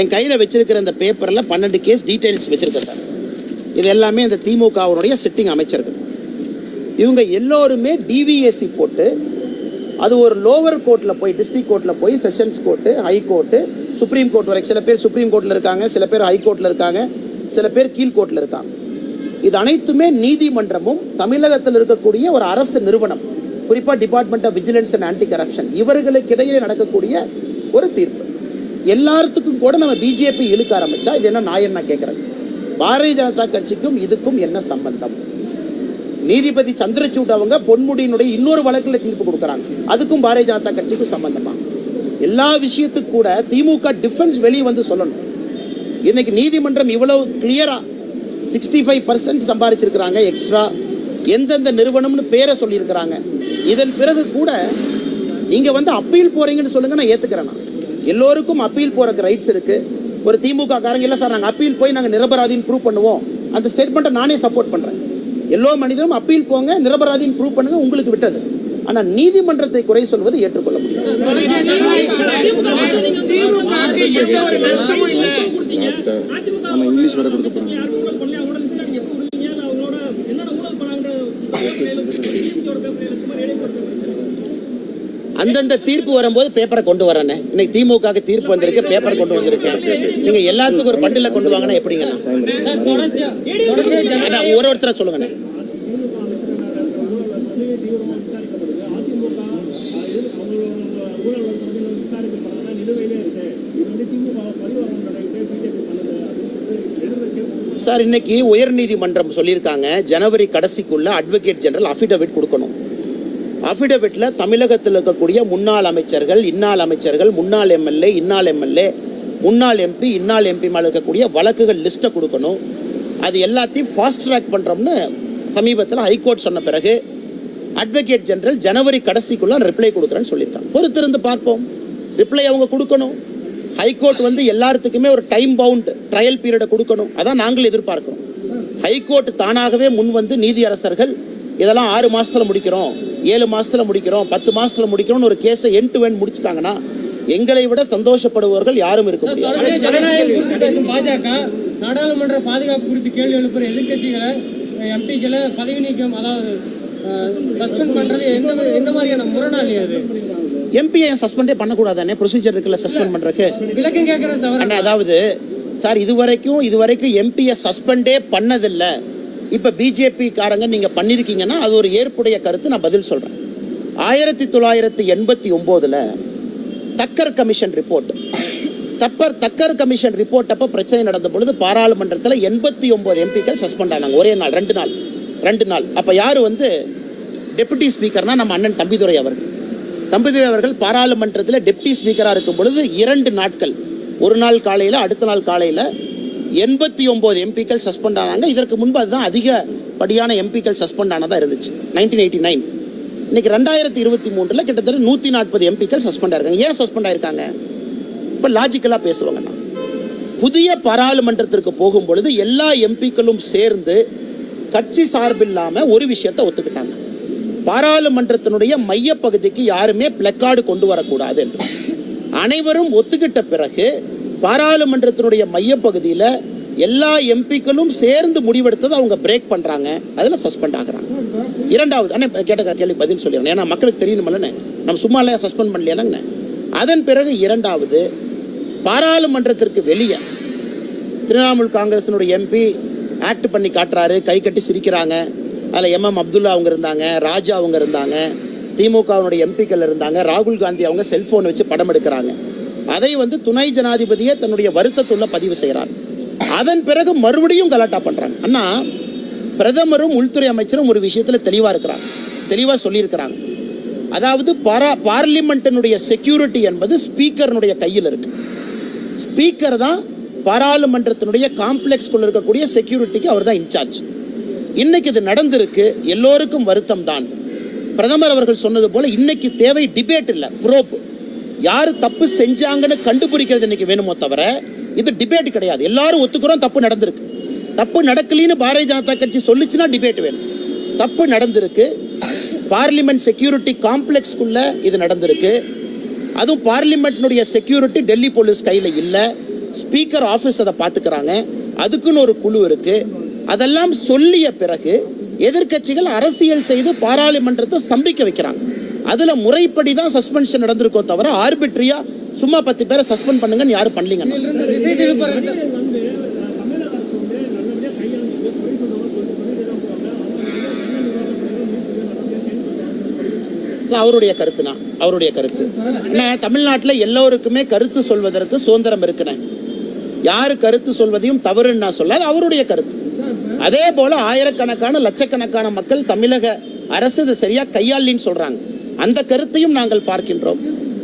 என் கையில் வச்சிருக்கிற இந்த பேப்பரில் பன்னெண்டு கேஸ் டீட்டெயில்ஸ் வச்சிருக்கேன் சார். இது எல்லாமே இந்த திமுகவுடைய சிட்டிங் அமைச்சர்கள். இவங்க எல்லோருமே டிவிஎஸ்சி போட்டு அது ஒரு லோவர் கோர்ட்டில் போய் டிஸ்ட்ரிக்ட் கோர்ட்டில் போய் sessions court high court supreme court வரைக்கும் சில பேர் சுப்ரீம் கோர்ட்டில் இருக்காங்க சில பேர் ஹை கோர்ட்டில் இருக்காங்க சில பேர் கீழ் கோர்ட்டில் இருக்காங்க. இது அனைத்துமே நீதிமன்றமும் தமிழகத்தில் இருக்கக்கூடிய ஒரு அரசு நிறுவனம். குறிப்பாக department of vigilance and anti corruption இவர்களுக்கு இடையிலே நடக்கக்கூடிய ஒரு தீர்ப்பு. எல்லாத்துக்கும் கூட நம்ம பிஜேபி இழுக்க ஆரம்பிச்சா இது என்ன நான் என்ன கேட்குறேன். பாரதிய ஜனதா கட்சிக்கும் இதுக்கும் என்ன சம்பந்தம்? நீதிபதி சந்திரசூட் அவங்க பொன்முடியினுடைய இன்னொரு வழக்கில் தீர்ப்பு கொடுக்குறாங்க. அதுக்கும் பாரதிய ஜனதா கட்சிக்கும் சம்பந்தமா? எல்லா விஷயத்துக்கு கூட திமுக டிஃபென்ஸ் வெளியே வந்து சொல்லணும். இன்னைக்கு நீதிமன்றம் இவ்வளவு கிளியரா சிக்ஸ்டி ஃபைவ் பர்சன்ட் சம்பாதிச்சிருக்கிறாங்க எக்ஸ்ட்ரா எந்தெந்த நிறுவனம்னு பேரை சொல்லியிருக்கிறாங்க. இதன் பிறகு கூட இங்கே வந்து அப்பீல் போகிறீங்கன்னு சொல்லுங்க நான் ஏற்றுக்கிறேன் நான். எல்லோருக்கும் அப்பீல் போகிறக்கு ரைட்ஸ் இருக்குது ஒரு திமுக காரங்க இல்லை சார் நாங்கள் அப்பீல் போய் நாங்கள் நிரபராதின்னு ப்ரூவ் பண்ணுவோம் அந்த ஸ்டேட்மெண்ட்டை நானே சப்போர்ட் பண்ணுறேன் எல்லோ மனிதனும் அப்பீல் போங்க நிரபராதின்னு ப்ரூவ் பண்ணுங்க உங்களுக்கு விட்டது ஆனால் நீதிமன்றத்தை குறை சொல்வது ஏற்றுக்கொள்ள முடியாது நம்ம இங்கிலீஷ் வேற கொடுக்க போறோம் அந்தந்த தீர்ப்பு வரும்போது பேப்பரை கொண்டு வரேன். இன்னைக்கு திமுக தீர்ப்பு வந்திருக்கு பேப்பர் கொண்டு வந்திருக்கேன். நீங்க எல்லாத்துக்கும் ஒரு பண்டில கொண்டு வாங்கினா எப்படிங்கண்ணா? அண்ணா, ஒரு ஒருத்தரை சொல்லுங்கண்ணே. சார் இன்னைக்கு உயர்நீதிமன்றம் சொல்லியிருக்காங்க ஜனவரி கடைசிக்குள்ள அட்வொகேட் ஜெனரல் அஃபிடவிட் கொடுக்கணும். அஃபிடவிட்ல தமிழகத்தில் இருக்கக்கூடிய முன்னாள் அமைச்சர்கள் இன்னாள் அமைச்சர்கள் முன்னாள் எம்எல்ஏ இன்னாள் எம்எல்ஏ முன்னாள் எம்பி இன்னாள் எம்பி மேலே இருக்கக்கூடிய வழக்குகள் லிஸ்ட்டை கொடுக்கணும். அது எல்லாத்தையும் ஃபாஸ்ட் ட்ராக் பண்ணுறோம்னு சமீபத்தில் ஹைகோர்ட் சொன்ன பிறகு அட்வொகேட் ஜெனரல் ஜனவரி கடைசிக்குள்ளே ரிப்ளை கொடுக்குறேன்னு சொல்லியிருக்காங்க. பொறுத்திருந்து பார்ப்போம். ரிப்ளை அவங்க கொடுக்கணும். ஹைகோர்ட் வந்து எல்லாத்துக்குமே ஒரு டைம் பவுண்ட் ட்ரையல் பீரியடை கொடுக்கணும். அதான் நாங்கள் எதிர்பார்க்கிறோம். ஹைகோர்ட் தானாகவே முன் வந்து நீதியரசர்கள் இதெல்லாம் ஆறு மாசத்துல முடிக்கிறோம் ஏழு மாசத்துல முடிக்கிறோம் பத்து மாசத்துல முடிக்கிறோம்னு ஒரு கேஸை என் டு என் முடிச்சிட்டாங்கன்னா எங்களை விட சந்தோஷப்படுபவர்கள் யாரும் இருக்க முடியாது. பாஜக நாடாளுமன்ற பாதுகாப்பு குறித்து கேள்வி எழுப்புற எதிர்க்கட்சிகளை எம்பிக்களை பதவி நீக்கம் அதாவது சஸ்பெண்ட் பண்றது எந்த எந்த மாதிரியான முரணாளி அது? எம்பியை சஸ்பெண்டே பண்ணக்கூடாதானே? ப்ரொசீஜர் இருக்குல்ல சஸ்பெண்ட் பண்றதுக்கு. விளக்கம் கேட்கறது தவிர அண்ணா அதாவது சார் இதுவரைக்கும் இதுவரைக்கும் எம்பியை சஸ்பெண்டே பண்ணதில்ல. இப்போ பிஜேபி காரங்க நீங்கள் பண்ணியிருக்கீங்கன்னா அது ஒரு ஏற்புடைய கருத்து நான் பதில் சொல்கிறேன் ஆயிரத்தி தொள்ளாயிரத்தி எண்பத்தி ஒம்போதில் Thakkar commission report. Thapar Thakkar commission report அப்போ பிரச்சனை நடந்த பொழுது பாராளுமன்றத்தில் எண்பத்தி ஒம்பது எம்பிக்கள் சஸ்பெண்ட் ஆனாங்க. ஒரே நாள் ரெண்டு நாள் ரெண்டு நாள். அப்போ யார் வந்து டெபுட்டி ஸ்பீக்கர்னா நம்ம அண்ணன் தம்பிதுரை அவர்கள். தம்பிதுரை அவர்கள் பாராளுமன்றத்தில் டெப்டி ஸ்பீக்கராக இருக்கும் பொழுது இரண்டு நாட்கள். ஒரு நாள் காலையில் அடுத்த நாள் காலையில் எண்பத்தி ஒம்பது எம்பிக்கள் சஸ்பெண்ட் ஆனாங்க. இதற்கு முன்பு அதுதான் அதிகப்படியான எம்பிக்கள் சஸ்பெண்ட் ஆனதாக இருந்துச்சு. நைன்டீன் எயிட்டி நைன் இன்னைக்கு ரெண்டாயிரத்தி இருபத்தி மூன்றில் கிட்டத்தட்ட நூற்றி நாற்பது எம்பிக்கள் சஸ்பெண்ட் ஆயிருக்காங்க. ஏன் சஸ்பெண்ட் ஆயிருக்காங்க? இப்போ லாஜிக்கலாக பேசுவாங்கண்ணா புதிய பாராளுமன்றத்திற்கு போகும் பொழுது எல்லா எம்பிக்களும் சேர்ந்து கட்சி சார்பில்லாமல் ஒரு விஷயத்தை ஒத்துக்கிட்டாங்க. பாராளுமன்றத்தினுடைய மையப்பகுதிக்கு யாருமே பிளக்கார்டு கொண்டு வரக்கூடாது என்று அனைவரும் ஒத்துக்கிட்ட பிறகு பாராளுமன்றத்தினுடைய மையப்பகுதியில் எல்லா எம்பிக்களும் சேர்ந்து முடிவெடுத்ததை அவங்க பிரேக் பண்ணுறாங்க அதில் சஸ்பெண்ட் ஆகுறாங்க. இரண்டாவது அண்ணே கேட்ட கேள்வி பதில் சொல்லிடுறேன். ஏன்னா மக்களுக்கு தெரியணுமில்லண்ணே. நம்ம சும்மா இல்லையா சஸ்பெண்ட் பண்ணலையானங்கண்ணே அதன் பிறகு இரண்டாவது பாராளுமன்றத்திற்கு வெளியே திரிணாமுல் காங்கிரஸினுடைய எம்பி ஆக்ட் பண்ணி காட்டுறாரு. கை கட்டி சிரிக்கிறாங்க. அதில் எம்எம் அப்துல்லா அவங்க இருந்தாங்க ராஜா அவங்க இருந்தாங்க திமுகவினுடைய எம்பிக்கள் இருந்தாங்க ராகுல் காந்தி அவங்க செல்ஃபோனை வச்சு படம் எடுக்கிறாங்க. அதை வந்து துணை ஜனாதிபதியே தன்னுடைய வருத்தத்துள்ள பதிவு செய்கிறார். அதன் பிறகு மறுபடியும் கலாட்டா பண்ணுறாங்க அண்ணா பிரதமரும் உள்துறை அமைச்சரும் ஒரு விஷயத்தில் தெளிவாக இருக்கிறாங்க. தெளிவாக சொல்லியிருக்கிறாங்க. அதாவது பாரா பார்லிமெண்ட்டினுடைய செக்யூரிட்டி என்பது ஸ்பீக்கர்னுடைய கையில் இருக்கு. ஸ்பீக்கர் தான் பாராளுமன்றத்தினுடைய காம்ப்ளெக்ஸ்குள்ள இருக்கக்கூடிய செக்யூரிட்டிக்கு அவர் தான் இன்சார்ஜ். இன்னைக்கு இது நடந்திருக்கு எல்லோருக்கும் வருத்தம் தான். பிரதமர் அவர்கள் சொன்னது போல இன்னைக்கு தேவை டிபேட் இல்லை புரோப்பு யார் தப்பு செஞ்சாங்கன்னு கண்டுபிடிக்கிறது இன்னைக்கு வேணுமோ தவிர இது டிபேட் கிடையாது. எல்லாரும் ஒத்துக்கிறோம் தப்பு நடந்திருக்கு. தப்பு நடக்கலின்னு பாரதிய ஜனதா கட்சி சொல்லுச்சுன்னா டிபேட் வேணும். தப்பு நடந்திருக்கு. பார்லிமெண்ட் செக்யூரிட்டி காம்ப்ளெக்ஸ்க்குள்ள இது நடந்திருக்கு. அதுவும் பார்லிமெண்ட்னுடைய செக்யூரிட்டி டெல்லி போலீஸ் கையில் இல்லை. ஸ்பீக்கர் ஆஃபீஸ் அதை பார்த்துக்கிறாங்க. அதுக்குன்னு ஒரு குழு இருக்கு. அதெல்லாம் சொல்லிய பிறகு எதிர்க்கட்சிகள் அரசியல் செய்து பாராளுமன்றத்தை ஸ்தம்பிக்க வைக்கிறாங்க. அதில் முறைப்படி தான் சஸ்பென்ஷன் நடந்திருக்கோ தவிர ஆர்பிட்ரியா சும்மா பத்து பேரை சஸ்பெண்ட் பண்ணுங்கன்னு யாரும் பண்ணலீங்கண்ணா அவருடைய கருத்துண்ணா அவருடைய கருத்து. என்ன தமிழ்நாட்டில் எல்லோருக்குமே கருத்து சொல்வதற்கு சுதந்திரம் இருக்குண்ணே யார் கருத்து சொல்வதையும் தவறுன்னு நான் சொல்ல அது அவருடைய கருத்து. அதே போல ஆயிரக்கணக்கான லட்சக்கணக்கான மக்கள் தமிழக அரசு இதை சரியா கையாளின்னு சொல்றாங்க. அந்த கருத்தையும் நாங்கள் பார்க்கின்றோம்.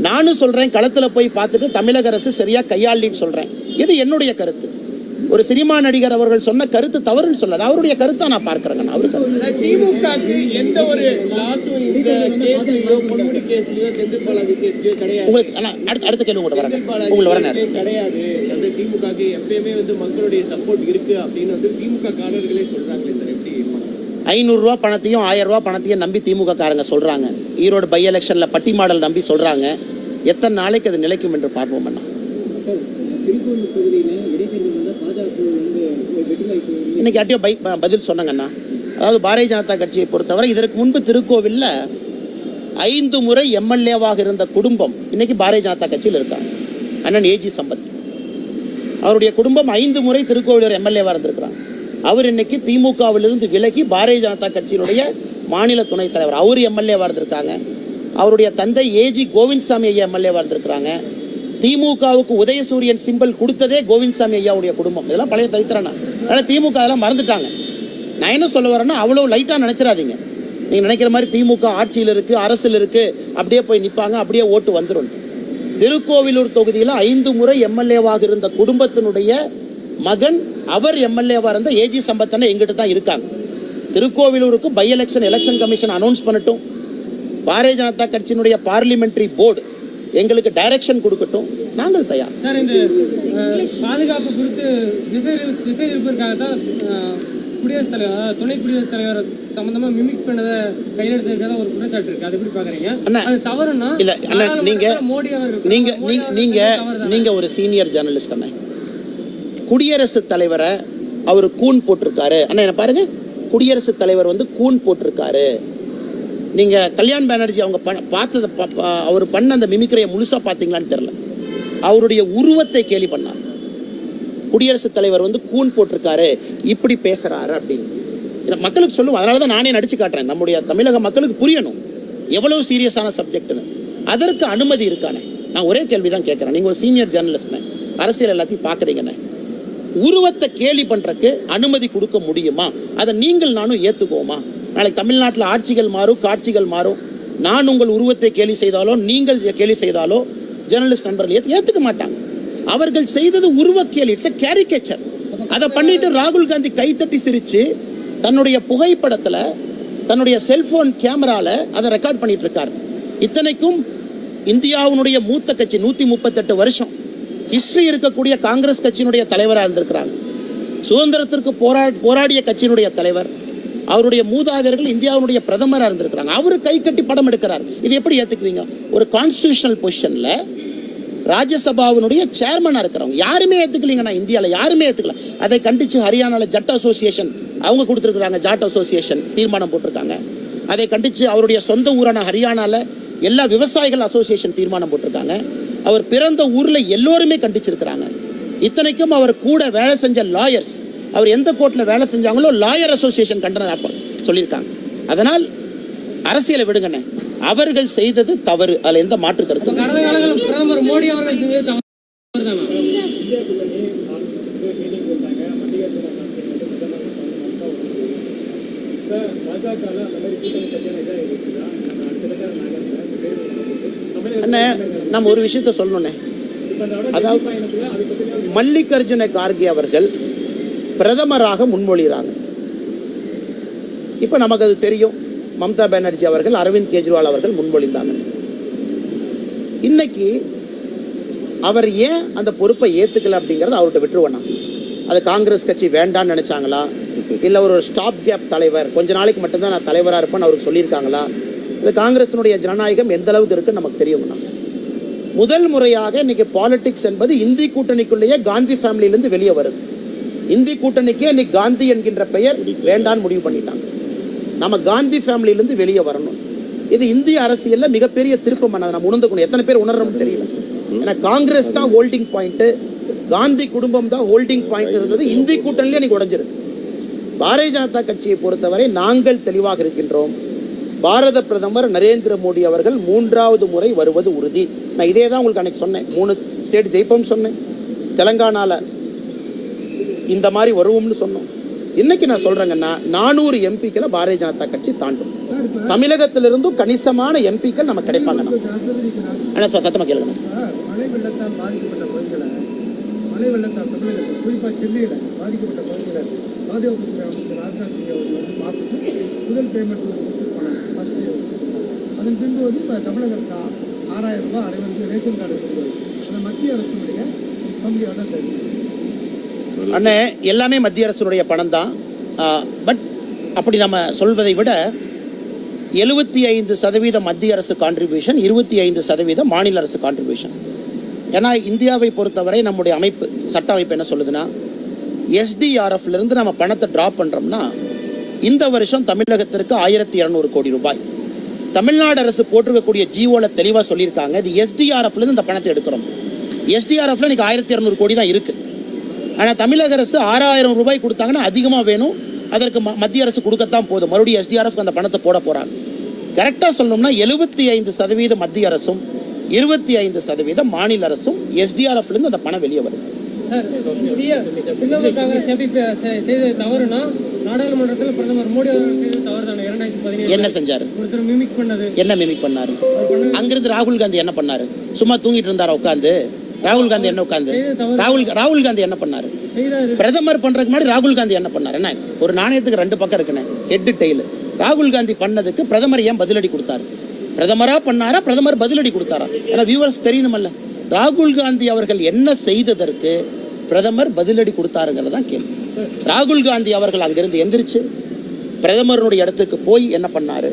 நானும் சொல்றேன் களத்துல போய் பார்த்துட்டு தமிழக அரசு சரியா கையாளின்னு சொல்றேன். இது என்னுடைய கருத்து. ஒரு சினிமா நடிகர் அவர்கள் சொன்ன கருத்து தவறுன்னு சொல்லாது. அவருடைய கருத்தை நான் பார்க்கிறேங்க அவரு உங்களுக்கு அண்ணா, அடுத்த அடுத்த கேள்வி உங்கள்கிட்ட வரேன். செந்தில் பாலாஜி உங்களை வரேன் கிடையாது. வந்து திமுகக்கு எப்பயுமே வந்து மக்களுடைய சப்போர்ட் இருக்கு அப்படின்னு வந்து திமுக காரர்களே சொல்றாங்களே சார். எப்படி? ஐநூறுரூவா பணத்தையும் ஆயிரம் ரூபா பணத்தையும் நம்பி திமுக காரங்க சொல்றாங்க. ஈரோடு பை எலெக்ஷனில் பட்டி மாடல் நம்பி சொல்கிறாங்க எத்தனை நாளைக்கு அது நிலைக்கும் என்று பார்ப்போம் அண்ணா. இன்னைக்கு யார்ட்டையோ பை பதில் சொன்னாங்கண்ணா அதாவது பாரதிய ஜனதா கட்சியை பொறுத்தவரை இதற்கு முன்பு திருக்கோவிலில் ஐந்து முறை எம்எல்ஏவாக இருந்த குடும்பம் இன்னைக்கு பாரதிய ஜனதா கட்சியில் இருக்காங்க அண்ணன் ஏஜி சம்பத். அவருடைய குடும்பம் ஐந்து முறை திருக்கோவிலூர் எம்எல்ஏவாக இருந்திருக்கிறாங்க அவர் இன்னைக்கு திமுகவிலிருந்து விலகி பாரதிய ஜனதா கட்சியினுடைய மாநில துணைத் தலைவர். அவர் எம்எல்ஏவாக இருந்திருக்காங்க அவருடைய தந்தை ஏஜி கோவிந்த்சாமி ஐயா எம்எல்ஏவாக இருந்திருக்கிறாங்க திமுகவுக்கு உதயசூரியன் சிம்பல் கொடுத்ததே கோவிந்த்சாமி ஐயாவுடைய குடும்பம். இதெல்லாம் பழைய தரித்திரனா ஆனால் திமுக அதெல்லாம் மறந்துட்டாங்க. நான் என்ன சொல்ல வரேன்னா அவ்வளோ லைட்டாக நினச்சிடாதீங்க. நீங்கள் நினைக்கிற மாதிரி திமுக ஆட்சியில் இருக்குது அரசில் இருக்குது அப்படியே போய் நிற்பாங்க அப்படியே ஓட்டு வந்துடும் திருக்கோவிலூர் தொகுதியில் ஐந்து முறை எம்எல்ஏவாக இருந்த குடும்பத்தினுடைய மகன் அவர் எம்எல்ஏவாக இருந்த ஏஜி சம்பத்தனை எங்கிட்ட தான் இருக்காங்க. திருக்கோவிலூருக்கு by election election commission announce பண்ணட்டும். பாரதிய ஜனதா கட்சியினுடைய பார்லிமெண்ட்ரி போர்டு எங்களுக்கு டைரக்ஷன் கொடுக்கட்டும். நாங்கள் தயார். சார் இந்த பாதுகாப்பு குறித்து திசை திசை திருப்பதற்காக தான் குடியரசுத் தலைவர் துணை குடியரசுத் தலைவர் சம்பந்தமா மிமிக் பண்ணதை கையெழுத்திருக்கதா ஒரு குற்றச்சாட்டு இருக்கு. அது எப்படி பாக்குறீங்க அண்ணா, அது தவறுனா இல்ல அண்ணா நீங்க மோடி அவர்கள் நீங்க நீங்க- அவர்கள் நீங்க தவறுதானா? நீங்க ஒரு சீனியர் ஜேர்னலிஸ்ட் அண்ணா. குடியரசுத் தலைவரை அவர் கூன் போட்டிருக்காரு. அண்ணா என்ன பாருங்க. குடியரசுத் தலைவர் வந்து கூன் போட்டிருக்காரு. நீங்கள் கல்யாண் பானர்ஜி அவங்க பண்ண பார்த்ததை ப- அவர் பண்ண அந்த மிமிக்ரையை முழுசாக பார்த்தீங்களான்னு தெரில அவருடைய உருவத்தை கேலி பண்ணார். குடியரசுத் தலைவர் வந்து கூன் போட்டிருக்காரு. இப்படி பேசுகிறாரு அப்படின்னு. மக்களுக்கு சொல்லுவோம். அதனால தான் நானே நடிச்சு காட்டுறேன். நம்முடைய தமிழக மக்களுக்கு புரியணும். எவ்வளவு சீரியஸான சப்ஜெக்ட்னு. அதற்கு அனுமதி இருக்கானே. நான் ஒரே கேள்வி தான் கேட்குறேன். நீங்கள் ஒரு சீனியர் ஜேர்னலிஸ்ட்னே. அரசியல் எல்லாத்தையும் பார்க்குறீங்கண்ணே உருவத்தை கேலி பண்ணுறக்கு அனுமதி கொடுக்க முடியுமா? அதை நீங்கள் நானும் ஏற்றுக்குவோமா நாளைக்கு தமிழ்நாட்டில் ஆட்சிகள் மாறும் காட்சிகள் மாறும். நான் உங்கள் உருவத்தை கேலி செய்தாலோ நீங்கள் கேலி செய்தாலோ ஜெர்னலிஸ்ட் நண்பர்கள் ஏற்றுக்க மாட்டாங்க. அவர்கள் செய்தது உருவ கேலி இட்ஸ் a caricature. அதை பண்ணிட்டு ராகுல் காந்தி கைத்தட்டி சிரித்து தன்னுடைய புகைப்படத்தில் தன்னுடைய செல்போன் கேமராவில் அதை ரெக்கார்ட் பண்ணிட்டு இருக்காரு. இத்தனைக்கும் இந்தியாவினுடைய மூத்த கட்சி நூற்றி முப்பத்தெட்டு வருஷம். ஹிஸ்டரி இருக்கக்கூடிய காங்கிரஸ் கட்சியினுடைய தலைவராக இருந்திருக்கிறாங்க. சுதந்திரத்திற்கு போரா போராடிய கட்சியினுடைய தலைவர் அவருடைய மூதாதையர்கள் இந்தியாவினுடைய பிரதமராக இருந்திருக்கிறாங்க. அவர் கை கட்டி படம் எடுக்கிறார். இது எப்படி ஏற்றுக்குவீங்க ஒரு கான்ஸ்டியூஷனல் பொசிஷனில் ராஜ்யசபாவினுடைய சேர்மனாக இருக்கிறவங்க. யாருமே ஏற்றுக்கலீங்கண்ணா இந்தியாவில் யாருமே ஏற்றுக்கல அதை கண்டித்து ஹரியானாவில் ஜட் அசோசியேஷன் அவங்க கொடுத்துருக்குறாங்க. ஜாட் அசோசியேஷன் தீர்மானம் போட்டிருக்காங்க. அதை கண்டித்து அவருடைய சொந்த ஊரான ஹரியானாவில் எல்லா விவசாயிகள் அசோசியேஷன் தீர்மானம் போட்டிருக்காங்க. அவர் பிறந்த ஊரில் எல்லோருமே கண்டிச்சிருக்கிறாங்க. இத்தனைக்கும் அவர் கூட வேலை செஞ்ச லாயர்ஸ் அவர் எந்த கோர்ட்டில் வேலை செஞ்சாங்களோ லாயர் அசோசியேஷன் கண்டனம் அப்ப சொல்லியிருக்காங்க. அதனால் அரசியலை விடுங்கண்ணே. அவர்கள் செய்தது தவறு. அதில் எந்த மாற்று கருத்து மோடி அவர்கள் செஞ்சது தவறுதானா அண்ணே நம்ம ஒரு விஷயத்த சொல்லணுண்ணே அதாவது மல்லிகார்ஜுன கார்கே அவர்கள் பிரதமராக முன்மொழிகிறாங்க. இப்போ நமக்கு அது தெரியும். மம்தா பானர்ஜி அவர்கள் அரவிந்த் கெஜ்ரிவால் அவர்கள் முன்மொழிந்தாங்க. இன்னைக்கு அவர் ஏன் அந்த பொறுப்பை ஏற்றுக்கல அப்படிங்கிறத அவர்கிட்ட விட்டுருவோம் அது காங்கிரஸ் கட்சி வேண்டான்னு நினைச்சாங்களா? இல்லை ஒரு ஸ்டாப் கேப் தலைவர் கொஞ்ச நாளைக்கு மட்டும்தான் நான் தலைவராக இருப்பேன்னு அவருக்கு சொல்லியிருக்காங்களா? இந்த காங்கிரஸினுடைய ஜனநாயகம் எந்த அளவுக்கு இருக்குன்னு நமக்கு தெரியுங்கண்ணா முதல் முறையாக இன்னைக்கு பாலிடிக்ஸ் என்பது இந்தி கூட்டணிக்குள்ளேயே காந்தி ஃபேமிலியிலேருந்து வெளியே வருது. இந்தி கூட்டணிக்கே இன்னைக்கு காந்தி என்கின்ற பெயர் வேண்டான்னு முடிவு பண்ணிட்டாங்க. நம்ம காந்தி ஃபேமிலியிலேருந்து வெளியே வரணும். இது இந்திய அரசியலில் மிகப்பெரிய திருப்பம் பண்ணது. நம்ம உணர்ந்துக்கணும் எத்தனை பேர் உணர்றோம்னு தெரியல. ஏன்னா காங்கிரஸ் தான் ஹோல்டிங் பாயிண்ட்டு காந்தி குடும்பம் தான் ஹோல்டிங் பாயிண்ட் இருந்தது. இந்தி கூட்டணியிலே இன்னைக்கு உடஞ்சிருக்கு. பாரதிய ஜனதா கட்சியை பொறுத்தவரை நாங்கள் தெளிவாக இருக்கின்றோம். பாரத பிரதமர் நரேந்திர மோடி அவர்கள் மூன்றாவது முறை வருவது உறுதி. நான் இதே தான் உங்களுக்கு அன்னைக்கு சொன்னேன். மூணு ஸ்டேட் ஜெயிப்போம்னு சொன்னேன். தெலங்கானால இந்த மாதிரி வருவோம்னு சொன்னோம். இன்னைக்கு நான் சொல்றேங்கன்னா நானூறு எம்பிக்களை பாரதிய ஜனதா கட்சி தாண்டும். தமிழகத்திலிருந்தும் கணிசமான எம்பிக்கள் நமக்கு கிடைப்பாங்கண்ணா ஆனால் சத்தமாக கேளுங்க. பாதிக்கப்பட்ட பகுதிகளை மழை வெள்ளத்தால் தமிழகத்தில் அதன் பின்பு வந்து இப்போ தமிழக அரசு ஆறாயிரம் ரூபாய் அனைவருக்கு ரேஷன் கார்டு அந்த மத்திய அரசுடைய பங்கு சரி. அண்ணே எல்லாமே மத்திய அரசுடைய பணம் தான் பட் அப்படி நம்ம சொல்வதை விட எழுபத்தி ஐந்து சதவீதம் மத்திய அரசு கான்ட்ரிபியூஷன் இருபத்தி ஐந்து சதவீதம் மாநில அரசு கான்ட்ரிபியூஷன் ஏன்னா இந்தியாவை பொறுத்தவரை நம்முடைய அமைப்பு சட்ட அமைப்பு என்ன சொல்லுதுன்னா எஸ்டிஆர்எஃப்லேருந்து நம்ம பணத்தை ட்ராப் பண்ணுறோம்னா இந்த வருஷம் தமிழகத்திற்கு ஆயிரத்தி இரநூறு கோடி ரூபாய். தமிழ்நாடு அரசு போட்டிருக்கக்கூடிய ஜிஓவில் தெளிவாக சொல்லியிருக்காங்க. இது எஸ்டிஆர்எஃப்லேருந்து இந்த பணத்தை எடுக்கிறோம். எஸ்டிஆர்எஃப்ல இன்னைக்கு ஆயிரத்தி இரநூறு கோடி தான் இருக்குது ஆனால் தமிழக அரசு ஆறாயிரம் ரூபாய் கொடுத்தாங்கன்னா அதிகமாக வேணும். அதற்கு ம- மத்திய அரசு கொடுக்கத்தான் போதும். மறுபடியும் எஸ்டிஆர்எஃப் அந்த பணத்தை போட போகிறாங்க கரெக்டாக சொல்லணும்னா எழுபத்தி ஐந்து சதவீதம் மத்திய அரசும் இருபத்தி ஐந்து சதவீதம் மாநில அரசும் எஸ்டிஆர்எஃப்லேருந்து அந்த பணம் வெளியே வருது. சார் இந்திய திரிணாமுல் காங்கிரஸ் எப்படி தவறுனா நாடாளுமன்றத்தில் பிரதமர் மோடி அவர்கள் செய்தது தவறு தானே இரண்டாயிரத்தி பதினேழு என்ன செஞ்சார்? ஒருத்தர் மிமிக் பண்ணது. என்ன மிமிக் பண்ணாரு? அங்கிருந்து ராகுல் காந்தி என்ன பண்ணாரு? சும்மா தூங்கிட்டு இருந்தாரா உட்காந்து ராகுல் காந்தி என்ன உட்காந்து. ராகுல் ராகுல் காந்தி என்ன பண்ணாரு? பிரதமர் பண்றதுக்கு முன்னாடி ராகுல் காந்தி என்ன பண்ணாரு? என்ன? ஒரு நாணயத்துக்கு ரெண்டு பக்கம் இருக்குண்ணே. ஹெட் டெய்ல் ராகுல் காந்தி பண்ணதுக்கு பிரதமர் ஏன் பதிலடி கொடுத்தாரு? பிரதமரா பண்ணாரா? பிரதமர் பதிலடி கொடுத்தாரா? ஏன்னா வியூவர்ஸ் தெரியணுமல்ல. ராகுல் காந்தி அவர்கள் என்ன செய்ததற்கு பிரதமர் பதிலடி கொடுத்தாருங்கிறது தான் கேள்வி. ராகுல் காந்தி அவர்கள் அங்கிருந்து எந்திரிச்சு பிரதமருடைய இடத்துக்கு போய் என்ன பண்ணாரு?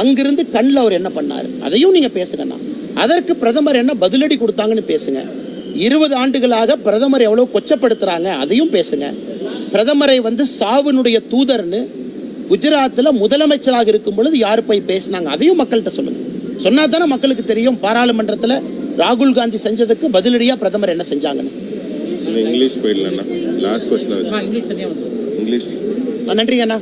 அங்கிருந்து கண்ணில் அவர் என்ன பண்ணார்? அதையும் நீங்கள் பேசுங்கண்ணா அதற்கு பிரதமர் என்ன பதிலடி கொடுத்தாங்கன்னு பேசுங்க. இருபது ஆண்டுகளாக பிரதமர் எவ்வளோ கொச்சப்படுத்துகிறாங்க அதையும் பேசுங்க. பிரதமரை வந்து சாவினுடைய தூதர்னு குஜராத்தில் முதலமைச்சராக இருக்கும் பொழுது யார் போய் பேசினாங்க? அதையும் மக்கள்கிட்ட சொல்லுங்க. சொன்னா தானே மக்களுக்கு தெரியும். பாராளுமன்றத்தில் ராகுல் காந்தி செஞ்சதுக்கு பதிலடியாக பிரதமர் என்ன செஞ்சாங்கன்னு. English போயிடலண்ணா. Last question English English. நன்றிங்கண்ணா